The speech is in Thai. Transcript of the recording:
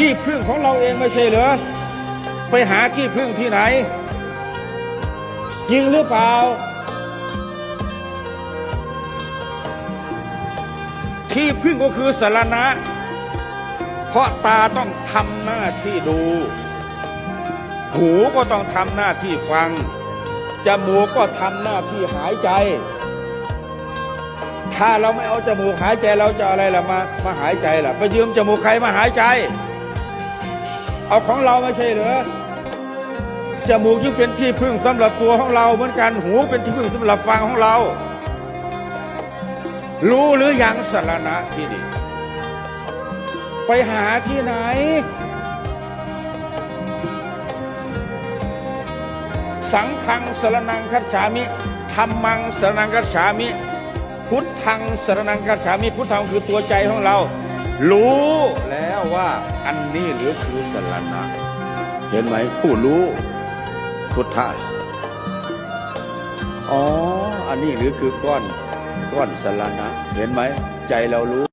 ที่พึ่งของเราเองไม่ใช่เหรอไปหาที่พึ่งที่ไหน จริงหรือเปล่า ที่พึ่งก็คือสารณะ เพราะตาต้องทำหน้าที่ดู หูก็ต้องทำหน้าที่ฟัง จมูกก็ทำหน้าที่หายใจ ถ้าเราไม่เอาจมูกหายใจเราจะอาอะไรล่ะมามาหายใจล่ะ ไปยืมจมูกใครมาหายใจ เอาของเราไม่ใช่เหรอจมูกจึงเป็นที่พึ่งสำหรับตัวของเราเหมือนกันหูเป็นที่พึ่งสำหรับฟังของเรา รู้หรือยังสารณะที่นี่ไปหาที่ไหน สังฆังสารนังคัจฉามิธรรมังสารนังคัจฉามิ พุทธังสารนังคัจฉามิพุทธังคือตัวใจของเรา รู้ ว่าอันนี้หรือคือสรณะ เห็นไหมผู้รู้พุทธะอ๋อ อันนี้หรือคือก้อนก้อนสรณะ เห็นไหม ใจเรารู้